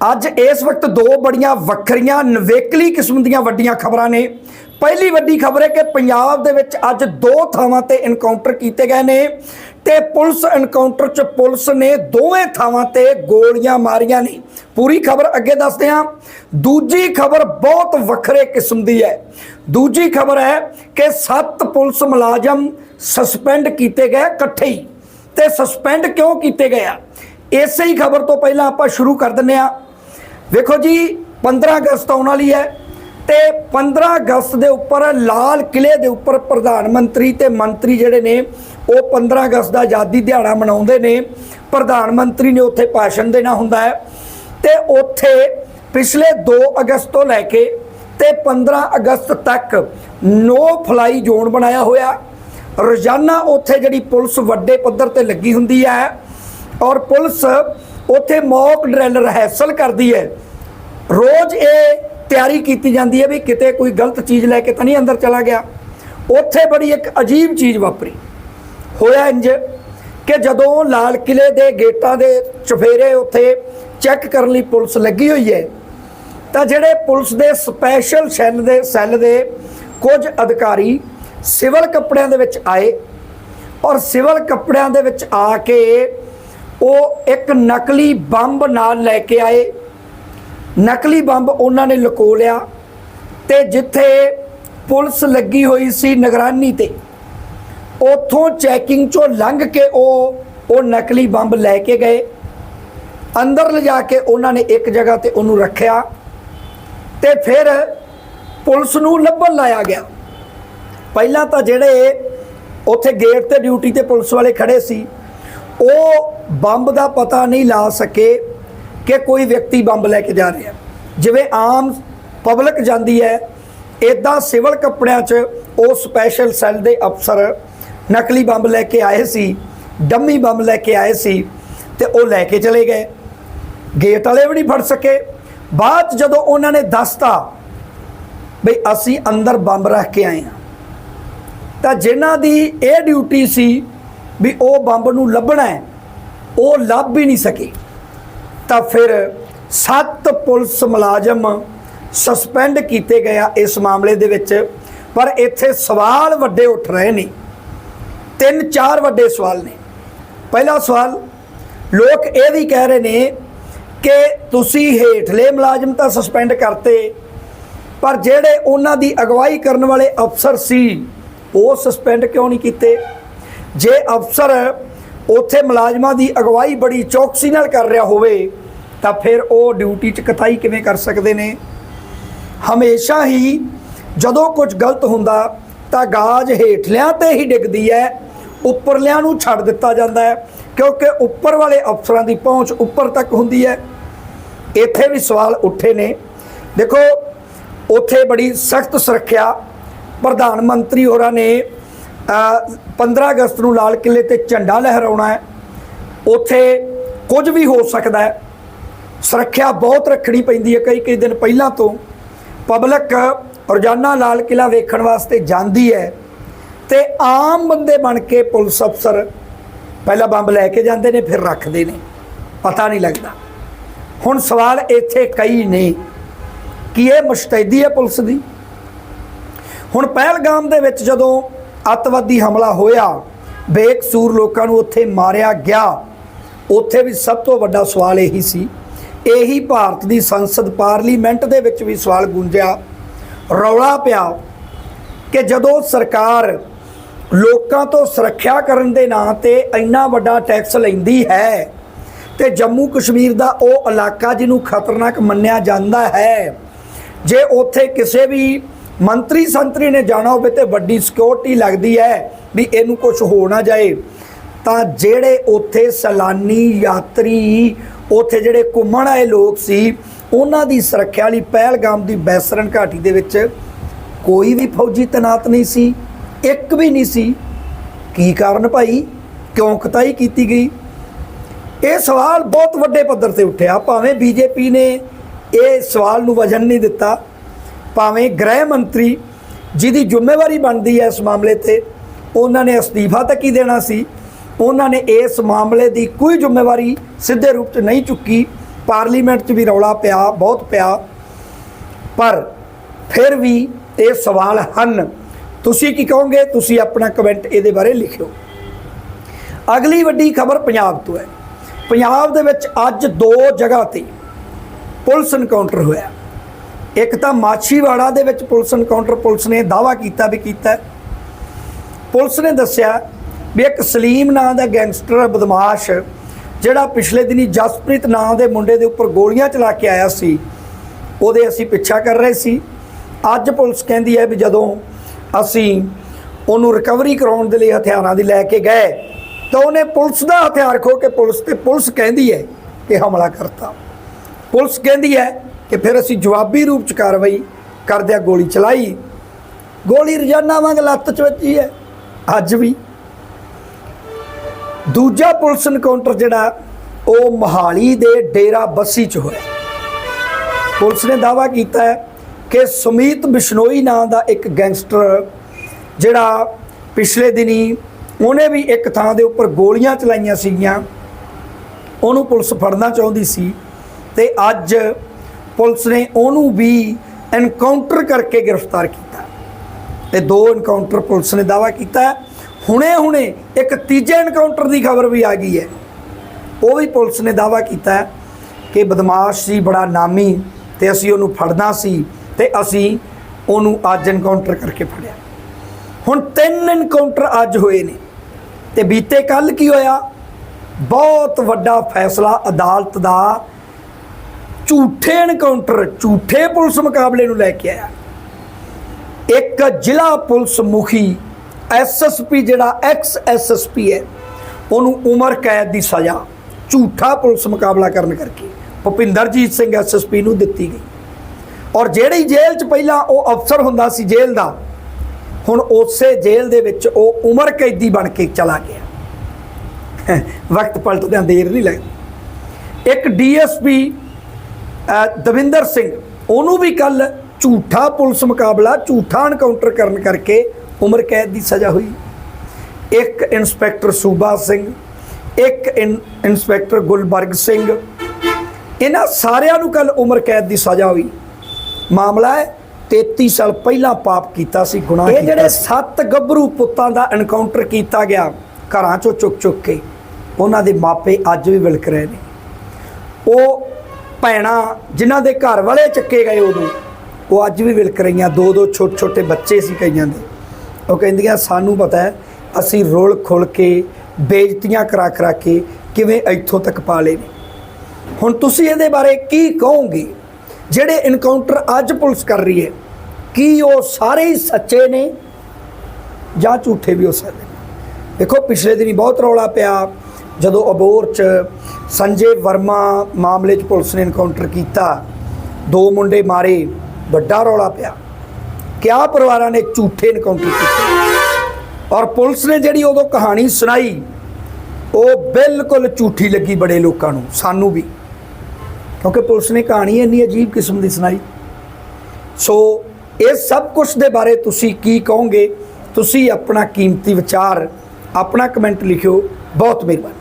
ਅੱਜ ਇਸ ਵਕਤ ਦੋ ਬੜੀਆਂ ਵੱਖਰੀਆਂ, ਨਵੇਕਲੀ ਕਿਸਮ ਦੀਆਂ ਵੱਡੀਆਂ ਖਬਰਾਂ ਨੇ। ਪਹਿਲੀ ਵੱਡੀ ਖਬਰ ਹੈ ਕਿ ਪੰਜਾਬ ਦੇ ਵਿੱਚ ਅੱਜ ਦੋ ਥਾਵਾਂ ਤੇ ਐਨਕਾਊਂਟਰ ਕੀਤੇ ਗਏ ਨੇ ਤੇ ਪੁਲਿਸ ਐਨਕਾਊਂਟਰ 'ਚ ਪੁਲਿਸ ਨੇ ਦੋਵੇਂ ਥਾਵਾਂ ਤੇ ਗੋਲੀਆਂ ਮਾਰੀਆਂ ਨੇ। ਪੂਰੀ ਖਬਰ ਅੱਗੇ ਦੱਸਦੇ ਹਾਂ। ਦੂਜੀ ਖਬਰ ਬਹੁਤ ਵੱਖਰੇ ਕਿਸਮ ਦੀ ਹੈ। ਦੂਜੀ ਖਬਰ ਹੈ ਕਿ ਸੱਤ ਪੁਲਿਸ ਮੁਲਾਜ਼ਮ ਸਸਪੈਂਡ ਕੀਤੇ ਗਏ, ਇਕੱਠੇ ਹੀ। ਤੇ ਸਸਪੈਂਡ ਕਿਉਂ ਕੀਤੇ ਗਏ ਆ? ਇਸੇ ਹੀ ਖਬਰ ਤੋਂ ਪਹਿਲਾਂ ਆਪਾਂ ਸ਼ੁਰੂ ਕਰ ਦਿੰਨੇ ਆ ਵੇਖੋ ਜੀ 15 ਅਗਸਤ ਆਉਣ ਵਾਲੀ ਹੈ ਤੇ 15 ਅਗਸਤ ਦੇ ਉੱਪਰ ਲਾਲ ਕਿਲੇ ਦੇ ਉੱਪਰ ਪ੍ਰਧਾਨ ਮੰਤਰੀ ਤੇ ਮੰਤਰੀ ਜਿਹੜੇ ਨੇ, ਉਹ 15 ਅਗਸਤ ਦਾ ਆਜ਼ਾਦੀ ਦਿਹਾੜਾ ਮਨਾਉਂਦੇ ਨੇ। ਪ੍ਰਧਾਨ ਮੰਤਰੀ ਨੇ ਉੱਥੇ ਭਾਸ਼ਣ ਦੇਣਾ ਹੁੰਦਾ ਹੈ ਤੇ ਉੱਥੇ ਪਿਛਲੇ 2 ਅਗਸਤ ਤੋਂ ਲੈ ਕੇ ਤੇ 15 ਅਗਸਤ ਤੱਕ ਨੋ ਫਲਾਈ ਜ਼ੋਨ ਬਣਾਇਆ ਹੋਇਆ। ਰੋਜ਼ਾਨਾ ਉੱਥੇ ਜਿਹੜੀ ਪੁਲਿਸ ਵੱਡੇ ਪੱਧਰ ਤੇ ਲੱਗੀ ਹੁੰਦੀ ਹੈ ਔਰ ਪੁਲਿਸ ਉੱਥੇ ਮੌਕ ਡਰਿਲ ਰਿਹਰਸਲ ਕਰਦੀ ਹੈ। ਰੋਜ਼ ਇਹ ਤਿਆਰੀ ਕੀਤੀ ਜਾਂਦੀ ਹੈ ਵੀ ਕਿਤੇ ਕੋਈ ਗਲਤ ਚੀਜ਼ ਲੈ ਕੇ ਤਾਂ ਨਹੀਂ ਅੰਦਰ ਚਲਾ ਗਿਆ। ਉੱਥੇ ਬੜੀ ਇੱਕ ਅਜੀਬ ਚੀਜ਼ ਵਾਪਰੀ। ਹੋਇਆ ਇੰਜ ਕਿ ਜਦੋਂ ਲਾਲ ਕਿਲੇ ਦੇ ਗੇਟਾਂ ਦੇ ਚਫੇਰੇ ਉੱਥੇ ਚੈੱਕ ਕਰਨ ਲਈ ਪੁਲਿਸ ਲੱਗੀ ਹੋਈ ਹੈ, ਤਾਂ ਜਿਹੜੇ ਪੁਲਿਸ ਦੇ ਸਪੈਸ਼ਲ ਸੈੱਲ ਦੇ ਸੈੱਲ ਦੇ ਕੁਝ ਅਧਿਕਾਰੀ ਸਿਵਲ ਕੱਪੜਿਆਂ ਦੇ ਵਿੱਚ ਆਏ ਔਰ ਸਿਵਲ ਕੱਪੜਿਆਂ ਦੇ ਵਿੱਚ ਆ ਕੇ ਉਹ ਇੱਕ ਨਕਲੀ ਬੰਬ ਨਾਲ ਲੈ ਕੇ ਆਏ। ਨਕਲੀ ਬੰਬ ਉਹਨਾਂ ਨੇ ਲੁਕੋ ਲਿਆ ਤੇ ਜਿੱਥੇ ਪੁਲਿਸ ਲੱਗੀ ਹੋਈ ਸੀ ਨਿਗਰਾਨੀ ਤੇ, ਉਥੋਂ ਚੈਕਿੰਗ ਚੋਂ ਲੰਘ ਕੇ ਉਹ ਉਹ ਨਕਲੀ ਬੰਬ ਲੈ ਕੇ ਗਏ। ਅੰਦਰ ਲਿਜਾ ਕੇ ਉਹਨਾਂ ਨੇ ਇੱਕ ਜਗ੍ਹਾ ਤੇ ਉਹਨੂੰ ਰੱਖਿਆ ਤੇ ਫਿਰ ਪੁਲਿਸ ਨੂੰ ਲੱਭਣ ਲਾਇਆ ਗਿਆ। ਪਹਿਲਾਂ ਤਾਂ ਜਿਹੜੇ ਉੱਥੇ ਗੇਟ ਤੇ ਡਿਊਟੀ ਤੇ ਪੁਲਿਸ ਵਾਲੇ ਖੜੇ ਸੀ, ਉਹ ਬੰਬ ਦਾ ਪਤਾ ਨਹੀਂ ਲਾ ਸਕੇ ਕਿ ਕੋਈ ਵਿਅਕਤੀ ਬੰਬ ਲੈ ਕੇ ਜਾ ਰਿਹਾ। ਜਿਵੇਂ ਆਮ ਪਬਲਿਕ ਜਾਂਦੀ ਹੈ ਇਦਾਂ ਸਿਵਲ ਕੱਪੜਿਆਂ 'ਚ ਉਹ ਸਪੈਸ਼ਲ ਸੈੱਲ ਦੇ ਅਫਸਰ ਨਕਲੀ ਬੰਬ ਲੈ ਕੇ ਆਏ ਸੀ, ਡੰਮੀ ਬੰਬ ਲੈ ਕੇ ਆਏ ਸੀ ਤੇ ਉਹ ਲੈ ਕੇ ਚਲੇ ਗਏ। ਗੇਟ ਵਾਲੇ ਵੀ ਨਹੀਂ ਫੜ ਸਕੇ। ਬਾਅਦ 'ਚ ਜਦੋਂ ਉਹਨਾਂ ਨੇ ਦੱਸਤਾ ਬਈ ਅਸੀਂ ਅੰਦਰ ਬੰਬ ਰੱਖ ਕੇ ਆਏ ਹਾਂ, ਤਾਂ ਜਿਨ੍ਹਾਂ ਦੀ ਇਹ ਡਿਊਟੀ ਸੀ ਵੀ ਉਹ ਬੰਬ ਨੂੰ ਲੱਭਣਾ ਹੈ ਉਹ ਲੱਭ ਵੀ ਨਹੀਂ ਸਕੇ। ਤਾਂ ਫਿਰ ਸੱਤ ਪੁਲਿਸ ਮੁਲਾਜ਼ਮ ਸਸਪੈਂਡ ਕੀਤੇ ਗਏ ਇਸ ਮਾਮਲੇ ਦੇ ਵਿੱਚ। ਪਰ ਇੱਥੇ ਸਵਾਲ ਵੱਡੇ ਉੱਠ ਰਹੇ ਨੇ। ਤਿੰਨ ਚਾਰ ਵੱਡੇ ਸਵਾਲ ਨੇ। ਪਹਿਲਾ ਸਵਾਲ, ਲੋਕ ਇਹ ਵੀ ਕਹਿ ਰਹੇ ਨੇ ਕਿ ਤੁਸੀਂ ਹੇਠਲੇ ਮੁਲਾਜ਼ਮ ਤਾਂ ਸਸਪੈਂਡ ਕਰਤੇ, ਪਰ ਜਿਹੜੇ ਉਹਨਾਂ ਦੀ ਅਗਵਾਈ ਕਰਨ ਵਾਲੇ ਅਫਸਰ ਸੀ, ਉਹ ਸਸਪੈਂਡ ਕਿਉਂ ਨਹੀਂ ਕੀਤੇ? ਜੇ ਅਫਸਰ ਉੱਥੇ ਮੁਲਾਜ਼ਮਾਂ ਦੀ ਅਗਵਾਈ ਬੜੀ ਚੌਕਸੀ ਨਾਲ ਕਰ ਰਿਹਾ ਹੋਵੇ, ਤਾਂ ਫਿਰ ਉਹ ਡਿਊਟੀ 'ਚ ਕਤਾਈ ਕਿਵੇਂ ਕਰ ਸਕਦੇ ਨੇ? ਹਮੇਸ਼ਾ ਹੀ ਜਦੋਂ ਕੁਝ ਗਲਤ ਹੁੰਦਾ, ਤਾਂ ਗਾਜ ਹੇਠਲਿਆਂ ਤੇ ਹੀ ਡਿੱਗਦੀ ਹੈ, ਉੱਪਰਲਿਆਂ ਨੂੰ ਛੱਡ ਦਿੱਤਾ ਜਾਂਦਾ ਹੈ, ਕਿਉਂਕਿ ਉੱਪਰ ਵਾਲੇ ਅਫਸਰਾਂ ਦੀ ਪਹੁੰਚ ਉੱਪਰ ਤੱਕ ਹੁੰਦੀ ਹੈ। ਇੱਥੇ ਵੀ ਸਵਾਲ ਉੱਠੇ ਨੇ। ਦੇਖੋ, ਉੱਥੇ ਬੜੀ ਸਖਤ ਸੁਰੱਖਿਆ ਪ੍ਰਧਾਨ ਮੰਤਰੀ ਹੋਰਾਂ ਨੇ 15 ਅਗਸਤ ਨੂੰ ਲਾਲ ਕਿਲੇ ਤੇ ਝੰਡਾ ਲਹਿਰਾਉਣਾ ਹੈ। ਉੱਥੇ ਕੁਝ ਵੀ ਹੋ ਸਕਦਾ ਹੈ। ਸੁਰੱਖਿਆ ਬਹੁਤ ਰੱਖਣੀ ਪੈਂਦੀ ਹੈ ਕਈ ਕਈ ਦਿਨ ਪਹਿਲਾਂ ਤੋਂ। ਪਬਲਿਕ ਰੋਜ਼ਾਨਾ ਲਾਲ ਕਿਲਾ ਵੇਖਣ ਵਾਸਤੇ ਜਾਂਦੀ ਹੈ ਤੇ ਆਮ ਬੰਦੇ ਬਣ ਕੇ ਪੁਲਿਸ ਅਫਸਰ ਪਹਿਲਾਂ ਬੰਬ ਲੈ ਕੇ ਜਾਂਦੇ ਨੇ, ਫਿਰ ਰੱਖਦੇ ਨੇ। ਪਤਾ ਨਹੀਂ ਲੱਗਦਾ। ਹੁਣ ਸਵਾਲ ਇੱਥੇ ਕਈ ਨੇ ਕਿ ਇਹ ਮੁਸ਼ਤੈਦੀ ਹੈ ਪੁਲਿਸ ਦੀ? ਹੁਣ ਪਹਿਲਗਾਮ ਦੇ ਵਿੱਚ ਜਦੋਂ ਅੱਤਵਾਦੀ ਹਮਲਾ ਹੋਇਆ। ਬੇਕਸੂਰ ਲੋਕਾਂ ਨੂੰ ਉੱਥੇ ਮਾਰਿਆ ਗਿਆ। ਉੱਥੇ ਵੀ ਸਭ ਤੋਂ ਵੱਡਾ ਸਵਾਲ ਇਹੀ ਸੀ। ਇਹੀ ਭਾਰਤ ਦੀ ਸੰਸਦ ਪਾਰਲੀਮੈਂਟ ਦੇ ਵਿੱਚ ਵੀ ਸਵਾਲ ਗੂੰਜਿਆ। ਰੌਲਾ ਪਿਆ ਕਿ ਜਦੋਂ ਸਰਕਾਰ ਲੋਕਾਂ ਤੋਂ ਸੁਰੱਖਿਆ ਕਰਨ ਦੇ ਨਾਂ ਤੇ ਇੰਨਾ ਵੱਡਾ ਟੈਕਸ ਲੈਂਦੀ ਹੈ ਤੇ ਜੰਮੂ ਕਸ਼ਮੀਰ ਦਾ ਉਹ ਇਲਾਕਾ ਜਿਹਨੂੰ ਖਤਰਨਾਕ ਮੰਨਿਆ ਜਾਂਦਾ ਹੈ, ਜੇ ਉੱਥੇ ਕਿਸੇ ਵੀ ਮੰਤਰੀ ਸੰਤਰੀ ਨੇ ਜਾਣਾ ਹੋਵੇ ਤੇ ਵੱਡੀ ਸਿਕਿਉਰਿਟੀ ਲੱਗਦੀ ਹੈ ਵੀ ਇਹਨੂੰ ਕੁਝ ਹੋ ਨਾ ਜਾਏ। ਤਾਂ ਜਿਹੜੇ ਉੱਥੇ ਸੈਲਾਨੀ ਯਾਤਰੀ, ਉੱਥੇ ਜਿਹੜੇ ਘੁੰਮਣ ਆਏ ਲੋਕ ਸੀ, ਉਹਨਾਂ ਦੀ ਸੁਰੱਖਿਆ ਲਈ ਪਹਿਲਗਾਮ ਦੀ ਬੈਸਰਨ ਘਾਟੀ ਦੇ ਵਿੱਚ ਕੋਈ ਵੀ ਫੌਜੀ ਤੈਨਾਤ ਨਹੀਂ ਸੀ, ਇੱਕ ਵੀ ਨਹੀਂ ਸੀ। ਕੀ ਕਾਰਨ ਭਾਈ? ਕਿਉਂ ਕਤਾਈ ਕੀਤੀ ਗਈ? ਇਹ ਸਵਾਲ ਬਹੁਤ ਵੱਡੇ ਪੱਧਰ ਤੇ ਉੱਠਿਆ। ਭਾਵੇਂ ਬੀਜੇਪੀ ਨੇ ਇਹ ਸਵਾਲ ਨੂੰ ਵਜਨ ਨਹੀਂ ਦਿੱਤਾ ਭਾਵੇਂ ਗ੍ਰਹਿ ਮੰਤਰੀ ਜਿਹਦੀ ਜ਼ਿੰਮੇਵਾਰੀ ਬਣਦੀ ਹੈ ਇਸ ਮਾਮਲੇ ਤੇ, ਉਹਨਾਂ ਨੇ ਅਸਤੀਫਾ ਤੱਕ ਹੀ ਦੇਣਾ ਸੀ? ਉਹਨਾਂ ਨੇ ਇਸ ਮਾਮਲੇ ਦੀ ਕੋਈ ਜ਼ਿੰਮੇਵਾਰੀ ਸਿੱਧੇ ਰੂਪ 'ਚ ਨਹੀਂ ਚੁੱਕੀ। ਪਾਰਲੀਮੈਂਟ 'ਚ ਵੀ ਰੌਲਾ ਪਿਆ, ਬਹੁਤ ਪਿਆ। ਪਰ ਫਿਰ ਵੀ ਇਹ ਸਵਾਲ ਹਨ। ਤੁਸੀਂ ਕੀ ਕਹੋਗੇ? ਤੁਸੀਂ ਆਪਣਾ ਕਮੈਂਟ ਇਹਦੇ ਬਾਰੇ ਲਿਖਿਓ। ਅਗਲੀ ਵੱਡੀ ਖਬਰ ਪੰਜਾਬ ਤੋਂ ਹੈ। ਪੰਜਾਬ ਦੇ ਵਿੱਚ ਅੱਜ ਦੋ ਜਗ੍ਹਾ ਤੇ ਪੁਲਿਸ ਐਨਕਾਊਂਟਰ ਹੋਇਆ। ਇੱਕ ਤਾਂ ਮਾਛੀਵਾੜਾ ਦੇ ਵਿੱਚ ਪੁਲਿਸ ਐਨਕਾਊਂਟਰ ਪੁਲਿਸ ਨੇ ਦਾਵਾ ਕੀਤਾ ਵੀ ਕੀਤਾ। ਪੁਲਿਸ ਨੇ ਦੱਸਿਆ ਵੀ ਇੱਕ ਸਲੀਮ ਨਾਂ ਦਾ ਗੈਂਗਸਟਰ ਬਦਮਾਸ਼, ਜਿਹੜਾ ਪਿਛਲੇ ਦਿਨੀ ਜਸਪ੍ਰੀਤ ਨਾਂ ਦੇ ਮੁੰਡੇ ਦੇ ਉੱਪਰ ਗੋਲੀਆਂ ਚਲਾ ਕੇ ਆਇਆ ਸੀ, ਉਹਦੇ ਅਸੀਂ ਪਿੱਛਾ ਕਰ ਰਹੇ ਸੀ। ਅੱਜ ਪੁਲਿਸ ਕਹਿੰਦੀ ਹੈ ਵੀ ਜਦੋਂ ਅਸੀਂ ਉਹਨੂੰ ਰਿਕਵਰੀ ਕਰਾਉਣ ਦੇ ਲਈ ਹਥਿਆਰਾਂ ਦੀ ਲੈ ਕੇ ਗਏ, ਤਾਂ ਉਹਨੇ ਪੁਲਿਸ ਦਾ ਹਥਿਆਰ ਖੋ ਕੇ ਪੁਲਿਸ ਤੇ ਪੁਲਿਸ ਕਹਿੰਦੀ ਹੈ ਕਿ ਹਮਲਾ ਕਰਤਾ। ਪੁਲਿਸ ਕਹਿੰਦੀ ਹੈ ਕਿ ਫਿਰ ਅਸੀਂ ਜਵਾਬੀ ਰੂਪ ਚ ਕਾਰਵਾਈ ਕਰਦਿਆਂ ਗੋਲੀ ਚਲਾਈ। ਗੋਲੀ ਰੋਜ਼ਾਨਾ ਵਾਂਗ ਲੱਤ ਚ ਵੱਜੀ ਹੈ। ਅੱਜ ਵੀ। ਦੂਜਾ ਪੁਲਿਸ ਇਨਕਾਊਂਟਰ ਜਿਹੜਾ, ਉਹ ਮਹਾਲੀ ਦੇ ਡੇਰਾ ਬੱਸੀ ਚ ਹੋਇਆ। ਪੁਲਿਸ ਨੇ ਦਾਵਾ ਕੀਤਾ ਹੈ ਕਿ ਸੁਮੀਤ ਬਿਸ਼ਨੋਈ ਨਾਂ ਦਾ ਇੱਕ ਗੈਂਗਸਟਰ, ਜਿਹੜਾ ਪਿਛਲੇ ਦਿਨੀ ਉਹਨੇ ਵੀ ਇੱਕ ਥਾਂ ਦੇ ਉੱਪਰ ਗੋਲੀਆਂ ਚਲਾਈਆਂ ਸੀਗੀਆਂ। ਉਹਨੂੰ ਪੁਲਿਸ ਫੜਨਾ ਚਾਹੁੰਦੀ ਸੀ ਤੇ ਅੱਜ ਪੁਲਿਸ ਨੇ ਉਹਨੂੰ ਵੀ ਐਨਕਾਊਂਟਰ ਕਰਕੇ ਗ੍ਰਿਫਤਾਰ ਕੀਤਾ। ਤੇ ਦੋ ਐਨਕਾਊਂਟਰ ਪੁਲਿਸ ਨੇ ਦਾਵਾ ਕੀਤਾ। ਹੁਣੇ-ਹੁਣੇ ਇੱਕ ਤੀਜੇ ਐਨਕਾਊਂਟਰ ਦੀ ਖਬਰ ਵੀ ਆ ਗਈ ਹੈ। ਉਹ ਵੀ ਪੁਲਿਸ ਨੇ ਦਾਵਾ ਕੀਤਾ ਕਿ ਬਦਮਾਸ਼ ਸੀ, ਬੜਾ ਨਾਮੀ ਤੇ ਅਸੀਂ ਉਹਨੂੰ ਫੜਨਾ ਸੀ ਤੇ ਅਸੀਂ ਉਹਨੂੰ ਅੱਜ ਐਨਕਾਊਂਟਰ ਕਰਕੇ ਫੜਿਆ। ਹੁਣ ਤਿੰਨ ਐਨਕਾਊਂਟਰ ਅੱਜ ਹੋਏ ਨੇ ਤੇ ਬੀਤੇ ਕੱਲ ਕੀ ਹੋਇਆ? ਬਹੁਤ ਵੱਡਾ ਫੈਸਲਾ ਅਦਾਲਤ ਦਾ ਝੂਠੇ ਐਨਕਾਊਂਟਰ ਝੂਠੇ ਪੁਲਿਸ ਮੁਕਾਬਲੇ ਨੂੰ ਲੈ ਕੇ ਆਇਆ। ਇੱਕ ਜ਼ਿਲ੍ਹਾ ਪੁਲਿਸ ਮੁਖੀ ਐਸਐਸਪੀ ਜਿਹੜਾ ਐਕਸ ਐਸਐਸਪੀ ਹੈ, ਉਹਨੂੰ ਉਮਰ ਕੈਦ ਦੀ ਸਜ਼ਾ ਝੂਠਾ ਪੁਲਿਸ ਮੁਕਾਬਲਾ ਕਰਨ ਕਰਕੇ ਭੁਪਿੰਦਰਜੀਤ ਸਿੰਘ ਐਸਐਸਪੀ ਨੂੰ ਦਿੱਤੀ ਗਈ। ਔਰ ਜਿਹੜੀ ਜੇਲ੍ਹ 'ਚ ਪਹਿਲਾਂ ਉਹ ਅਫਸਰ ਹੁੰਦਾ ਸੀ ਜੇਲ੍ਹ ਦਾ, ਹੁਣ ਉਸੇ ਜੇਲ੍ਹ ਦੇ ਵਿੱਚ ਉਹ ਉਮਰ ਕੈਦੀ ਬਣ ਕੇ ਚਲਾ ਗਿਆ। ਵਕਤ ਪਲਟਦਿਆਂ ਦੇਰ ਨਹੀਂ ਲੱਗਦੀ। ਇੱਕ ਡੀਐਸਪੀ ਦਵਿੰਦਰ ਸਿੰਘ ਉਹਨੂੰ ਵੀ ਕੱਲ ਝੂਠਾ ਪੁਲਿਸ ਮੁਕਾਬਲਾ ਝੂਠਾ ਐਨਕਾਊਂਟਰ ਕਰਨ ਕਰਕੇ ਉਮਰ ਕੈਦ ਦੀ ਸਜ਼ਾ ਹੋਈ। ਇੱਕ ਇੰਸਪੈਕਟਰ ਸੂਬਾ ਸਿੰਘ ਇੱਕ ਇਨ- ਇੰਸਪੈਕਟਰ ਗੁਲਬਰਗ ਸਿੰਘ ਇਹਨਾਂ ਸਾਰਿਆਂ ਨੂੰ ਕੱਲ ਉਮਰ ਕੈਦ ਦੀ ਸਜ਼ਾ ਹੋਈ। ਮਾਮਲਾ ਹੈ 33 ਸਾਲ ਪਹਿਲਾਂ ਪਾਪ ਕੀਤਾ ਸੀ ਗੁਨਾਹ ਇਹ ਜਿਹੜੇ ਸੱਤ ਗੱਭਰੂ ਪੁੱਤਾਂ ਦਾ ਐਨਕਾਊਂਟਰ ਕੀਤਾ ਗਿਆ ਘਰਾਂ ਚੋਂ ਚੁੱਕ ਚੁੱਕ ਕੇ ਉਹਨਾਂ ਦੇ ਮਾਪੇ ਅੱਜ ਵੀ ਵਿਲਕ ਰਹੇ ਨੇ। ਉਹ ਭੈਣਾਂ ਜਿਨ੍ਹਾਂ ਦੇ ਘਰ ਵਾਲੇ ਚੱਕੇ ਗਏ ਉਦੋਂ, ਉਹ ਅੱਜ ਵੀ ਵਿਲਕ ਰਹੀਆਂ। ਦੋ ਦੋ ਛੋਟੇ ਛੋਟੇ ਬੱਚੇ ਸੀ ਕਈਆਂ ਦੇ। ਉਹ ਕਹਿੰਦੀਆਂ, ਸਾਨੂੰ ਪਤਾ ਹੈ, ਅਸੀਂ ਰੋਲ ਖੁੱਲ ਕੇ ਬੇਇੱਜ਼ਤੀਆਂ ਕਰਾ ਕਰਾ ਕੇ ਕਿਵੇਂ ਇੱਥੋਂ ਤੱਕ ਪਾ ਲਏ ਨੇ। ਹੁਣ ਤੁਸੀਂ ਇਹਦੇ ਬਾਰੇ ਕੀ ਕਹੋਗੇ? ਜਿਹੜੇ ਇਨਕਾਊਂਟਰ ਅੱਜ ਪੁਲਿਸ ਕਰ ਰਹੀ ਹੈ, ਕੀ ਉਹ ਸਾਰੇ ਹੀ ਸੱਚੇ ਨੇ ਜਾਂ ਝੂਠੇ ਵੀ ਹੋ ਸਕਦੇ ਨੇ? ਦੇਖੋ, ਪਿਛਲੇ ਦਿਨੀ ਬਹੁਤ ਰੌਲਾ ਪਿਆ। ਜਦੋਂ ਅਬੋਰ ਚ ਸੰਜੇ ਵਰਮਾ ਮਾਮਲੇ 'ਚ ਪੁਲਿਸ ਨੇ ਇਨਕਾਊਂਟਰ ਕੀਤਾ, ਦੋ ਮੁੰਡੇ ਮਾਰੇ, ਵੱਡਾ ਰੌਲਾ ਪਿਆ। ਕਿਆ ਪਰਿਵਾਰਾਂ ਨੇ ਝੂਠੇ ਇਨਕਾਊਂਟਰ ਕੀਤੇ? ਔਰ ਪੁਲਿਸ ਨੇ ਜਿਹੜੀ ਉਦੋਂ ਕਹਾਣੀ ਸੁਣਾਈ, ਉਹ ਬਿਲਕੁਲ ਝੂਠੀ ਲੱਗੀ ਬੜੇ ਲੋਕਾਂ ਨੂੰ, ਸਾਨੂੰ ਵੀ। ਕਿਉਂਕਿ ਪੁਲਿਸ ਨੇ ਕਹਾਣੀ ਇੰਨੀ ਅਜੀਬ ਕਿਸਮ ਦੀ ਸੁਣਾਈ। ਸੋ ਇਹ ਸਭ ਕੁਝ ਦੇ ਬਾਰੇ ਤੁਸੀਂ ਕੀ ਕਹੋਗੇ? ਤੁਸੀਂ ਆਪਣਾ ਕੀਮਤੀ ਵਿਚਾਰ, ਆਪਣਾ ਕਮੈਂਟ ਲਿਖਿਓ। ਬਹੁਤ ਮਿਹਰਬਾਨੀ।